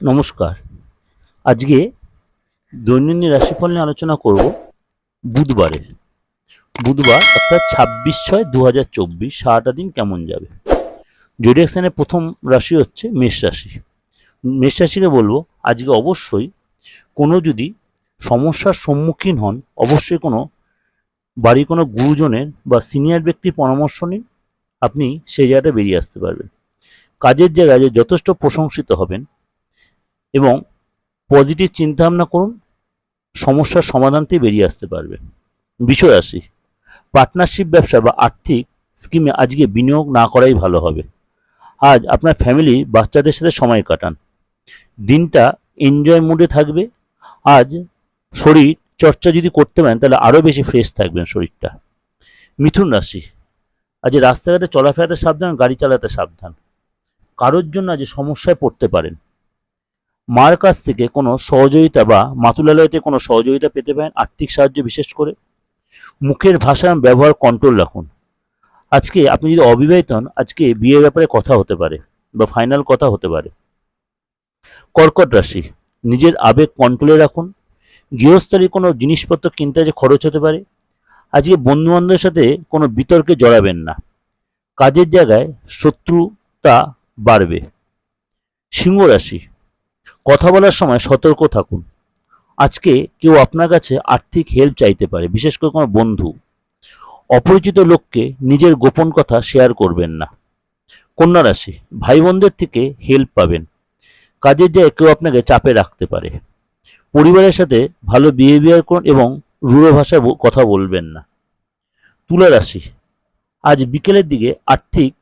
নমস্কার। আজকে দৈনন্দিন রাশিফল নিয়ে আলোচনা করব বুধবারে। বুধবার অর্থাৎ ছাব্বিশ ছয় দু হাজার চব্বিশ, সারাটা দিন কেমন যাবে? জোডিয়াকশানের প্রথম রাশি হচ্ছে মেষ রাশি। মেষ রাশিকে বলব, আজকে অবশ্যই কোনো যদি সমস্যার সম্মুখীন হন, অবশ্যই কোনো বাড়ির কোনো গুরুজনের বা সিনিয়র ব্যক্তির পরামর্শ নিন, আপনি সেই জায়গাটা বেরিয়ে আসতে পারবেন। কাজের জায়গায় যথেষ্ট প্রশংসিত হবেন এবং পজিটিভ চিন্তাভাবনা করুন, সমস্যার সমাধানতে বেরিয়ে আসতে পারবেন। বিষয় আসি পার্টনারশিপ ব্যবসা বা আর্থিক স্কিমে আজকে বিনিয়োগ না করাই ভালো হবে। আজ আপনার ফ্যামিলি বাচ্চাদের সাথে সময় কাটান। দিনটা এনজয় মুডে থাকবে। আজ শরীর চর্চা যদি করতে পারেন, তাহলে আরও বেশি ফ্রেশ থাকবেন শরীরটা। মিথুন রাশি, আজ রাস্তাঘাটে চলাফেরাতে সাবধান, গাড়ি চালাতে সাবধান। কারোর জন্য আজ সমস্যায় পড়তে পারেন। মার কাছ থেকে কোনো সহযোগিতা বা মাতুলালয়তে কোনো সহযোগিতা পেতে পারেন? আর্থিক সাহায্য বিশেষ করে? মুখের ভাষা ব্যবহার কন্ট্রোল রাখুন। আজকে আপনি যদি অবিবাহিত হন, আজকে বিয়ের ব্যাপারে কথা হতে পারে বা ফাইনাল কথা হতে পারে। কর্কট রাশি, নিজের আবেগ কন্ট্রোলে রাখুন। গৃহস্থলী কোনো জিনিসপত্র কিনতে যে খরচ হতে পারে। আজকে বন্ধুবান্ধবের সাথে কোনো বিতর্কে জড়াবেন না। কাজের জায়গায় শত্রুতা বাড়বে। সিংহ রাশি কথা বলার সময় সতর্ক থাকুন। আজকে কেউ আপনার কাছে আর্থিক হেল্প চাইতে পারে, বিশেষ করে কোনো বন্ধু। অপরিচিত লোককে নিজের গোপন কথা শেয়ার করবেন না। কন্যা রাশি ভাই বোনদের থেকে হেল্প পাবেন। কাজের জায়গায় কেউ আপনাকে চাপে রাখতে পারে। পরিবারের সাথে ভালো বিহেভিয়ার করুন এবং রূঢ় ভাষায় কথা বলবেন না। তুলা রাশি, আজ বিকেলের দিকে আর্থিক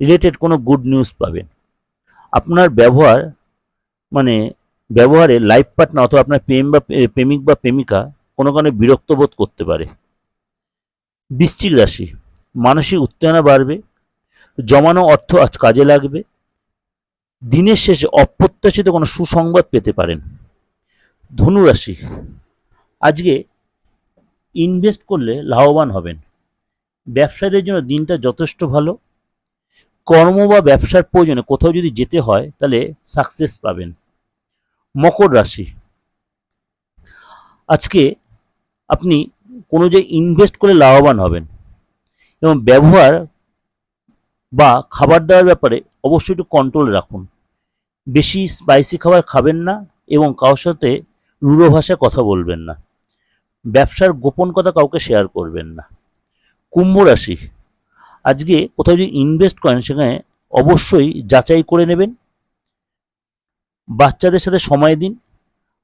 রিলেটেড কোনো গুড নিউজ পাবেন। আপনার ব্যবহার মানে ব্যবহারে লাইফ পার্টনার অথবা আপনার প্রেম বা প্রেমিক বা প্রেমিকা কোনো কারণে বিরক্ত বোধ করতে পারে। বৃশ্চিক রাশি, মানসিক উত্তেজনা বাড়বে, জমানো অর্থ আজ কাজে লাগবে, দিনের শেষে অপ্রত্যাশিত কোনো সুসংবাদ পেতে পারেন। ধনু রাশি, আজকে ইনভেস্ট করলে লাভবান হবেন। ব্যবসায়ীদের জন্য দিনটা যথেষ্ট ভালো। কর্ম বা ব্যবসার প্রয়োজনে কোথাও যদি যেতে হয় তাহলে সাকসেস পাবেন। মকর রাশি। আজকে আপনি কোনো যে ইনভেস্ট করে লাভবান হবেন এবং ব্যবহার বা খাবার দাবার ব্যাপারে অবশ্যই একটু কন্ট্রোল রাখুন। বেশি স্পাইসি খাবার খাবেন না এবং কারোর সাথে রূঢ় ভাষায় কথা বলবেন না। ব্যবসার গোপন কথা কাউকে শেয়ার করবেন না। কুম্ভ রাশি। আজকে কোথাও যদি ইনভেস্ট করেন সেখানে অবশ্যই যাচাই করে নেবেন। বাচ্চাদের সাথে সময় দিন।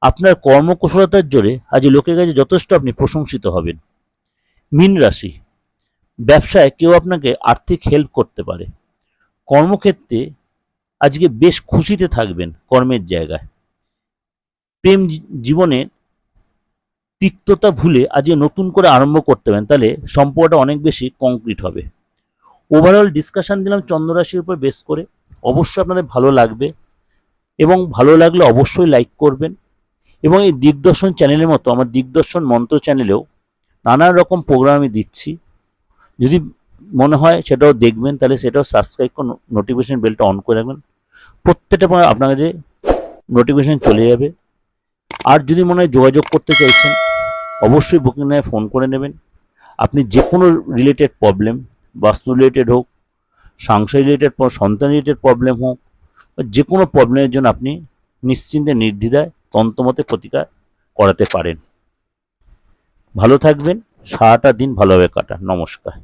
আপনার কর্মকুশলতার জোরে আজ লোকের কাছে যথেষ্ট আপনি প্রশংসিত হবেন। মীন রাশি, ব্যবসায় কেউ আপনাকে আর্থিক হেল্প করতে পারে। কর্মক্ষেত্রে আজকে বেশ খুশিতে থাকবেন কর্মের জায়গায়। প্রেম জী- জীবনে তিক্ততা ভুলে আজকে নতুন করে আরম্ভ করতে পারেন, তাহলে সম্পর্কটা অনেক বেশি কংক্রিট হবে। ওভারঅল ডিসকাশন দিলাম চন্দ্ররাশির উপর বেস করে। অবশ্যই আপনাদের ভালো লাগবে। এবং ভালো লাগলে অবশ্যই লাইক করবেন। এবং এই দিগদর্শন চ্যানেলের মতো, আমার দিগদর্শন মন্ত্র চ্যানেলেও নানান রকম প্রোগ্রাম আমি দিচ্ছি। যদি মনে হয় সেটাও দেখবেন, তাহলে সেটাও সাবস্ক্রাইব করে নোটিফিকেশন বেলটা অন করে রাখবেন। প্রত্যেকটা পর আপনার কাছে নোটিফিকেশন চলে যাবে। আর যদি মনে হয় যোগাযোগ করতে চাইছেন, অবশ্যই বুকিং নেয় ফোন করে নেবেন। আপনি যে কোনো রিলেটেড প্রবলেম বাস্তু রিলেটেড হোক, সাংসারিক রিলেটেড সন্তান রিলেটেড প্রবলেম হোক যে কোনো প্রবলেমের জন্য আপনি নিশ্চিন্তে, নির্দ্বিধায়, তন্ত্রমতে প্রতিকার করাতে পারেন। ভালো থাকবেন, সারাটা দিন ভালোভাবে কাটান। নমস্কার।